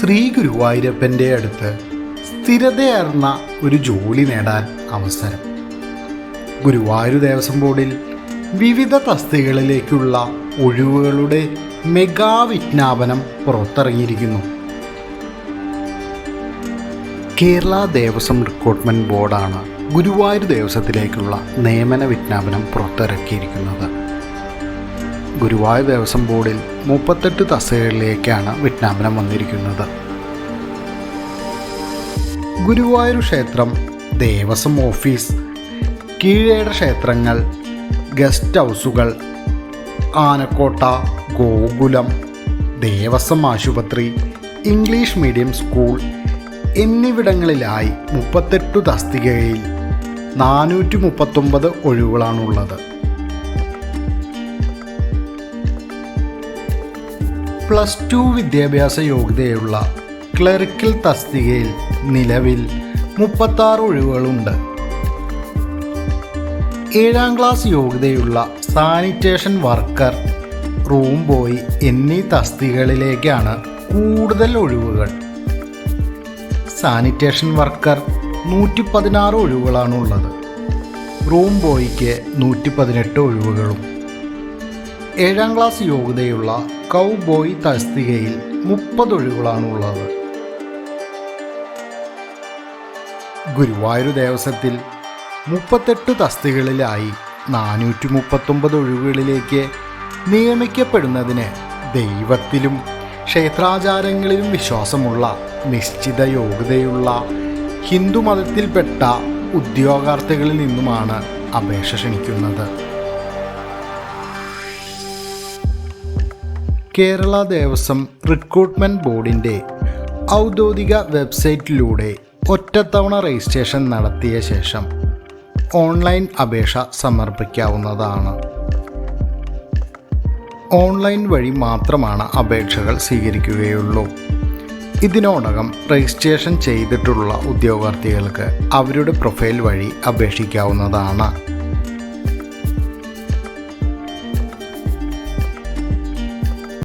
ശ്രീ ഗുരുവായൂരപ്പന്റെ അടുത്ത് സ്ഥിരതയേർന്ന ഒരു ജോലി നേടാൻ അവസരം. ഗുരുവായൂർ ദേവസ്വം ബോർഡിൽ വിവിധ തസ്തികകളിലേക്കുള്ള ഒഴിവുകളുടെ മെഗാ വിജ്ഞാപനം പുറത്തിറങ്ങിയിരിക്കുന്നു. കേരള ദേവസ്വം റിക്രൂട്ട്മെന്റ് ബോർഡാണ് ഗുരുവായൂർ ദേവസ്വത്തിലേക്കുള്ള നിയമന വിജ്ഞാപനം പുറത്തിറക്കിയിരിക്കുന്നത്. ഗുരുവായൂർ ദേവസ്വം ബോർഡിൽ മുപ്പത്തെട്ട് തസ്തികകളിലേക്കാണ് വിജ്ഞാപനം വന്നിരിക്കുന്നത്. ഗുരുവായൂർ ക്ഷേത്രം ദേവസ്വം ഓഫീസ് കീഴേട ക്ഷേത്രങ്ങൾ ഗസ്റ്റ് ഹൗസുകൾ ആനക്കോട്ട ഗോകുലം ദേവസ്വം ആശുപത്രി ഇംഗ്ലീഷ് മീഡിയം സ്കൂൾ എന്നിവിടങ്ങളിലായി മുപ്പത്തെട്ടു തസ്തികയിൽ നാനൂറ്റി മുപ്പത്തൊമ്പത് ഒഴിവുകളാണുള്ളത്. പ്ലസ് ടു വിദ്യാഭ്യാസ യോഗ്യതയുള്ള ക്ലറിക്കൽ തസ്തികയിൽ നിലവിൽ മുപ്പത്താറ് ഒഴിവുകളുണ്ട്. ഏഴാം ക്ലാസ് യോഗ്യതയുള്ള സാനിറ്റേഷൻ വർക്കർ റൂം ബോയ് എന്നീ തസ്തികകളിലേക്കാണ് കൂടുതൽ ഒഴിവുകൾ. സാനിറ്റേഷൻ വർക്കർ നൂറ്റി പതിനാറ് ഒഴിവുകളാണുള്ളത്. റൂം ബോയ്ക്ക് നൂറ്റി പതിനെട്ട് ഒഴിവുകളും. ഏഴാം ക്ലാസ് യോഗ്യതയുള്ള കൗ ബോയ് തസ്തികയിൽ മുപ്പത് ഒഴിവുകളാണുള്ളത്. ഗുരുവായൂർ ദേവസ്വത്തിൽ മുപ്പത്തെട്ട് തസ്തികളിലായി നാനൂറ്റി മുപ്പത്തൊമ്പത് ഒഴിവുകളിലേക്ക് നിയമിക്കപ്പെടുന്നതിന് ദൈവത്തിലും ക്ഷേത്രാചാരങ്ങളിലും വിശ്വാസമുള്ള നിശ്ചിത യോഗ്യതയുള്ള ഹിന്ദുമതത്തിൽപ്പെട്ട ഉദ്യോഗാർത്ഥികളിൽ നിന്നുമാണ് അപേക്ഷ ക്ഷണിക്കുന്നത്. കേരള ദേവസ്വം റിക്രൂട്ട്മെന്റ് ബോർഡിന്റെ ഔദ്യോഗിക വെബ്സൈറ്റിലൂടെ ഒറ്റത്തവണ രജിസ്ട്രേഷൻ നടത്തിയ ശേഷം ഓൺലൈൻ അപേക്ഷ സമർപ്പിക്കാവുന്നതാണ്. ഓൺലൈൻ വഴി മാത്രമാണ് അപേക്ഷകൾ സ്വീകരിക്കുകയുള്ളൂ. ഇതിനോടകം രജിസ്ട്രേഷൻ ചെയ്തിട്ടുള്ള ഉദ്യോഗാർത്ഥികൾക്ക് അവരുടെ പ്രൊഫൈൽ വഴി അപേക്ഷിക്കാവുന്നതാണ്.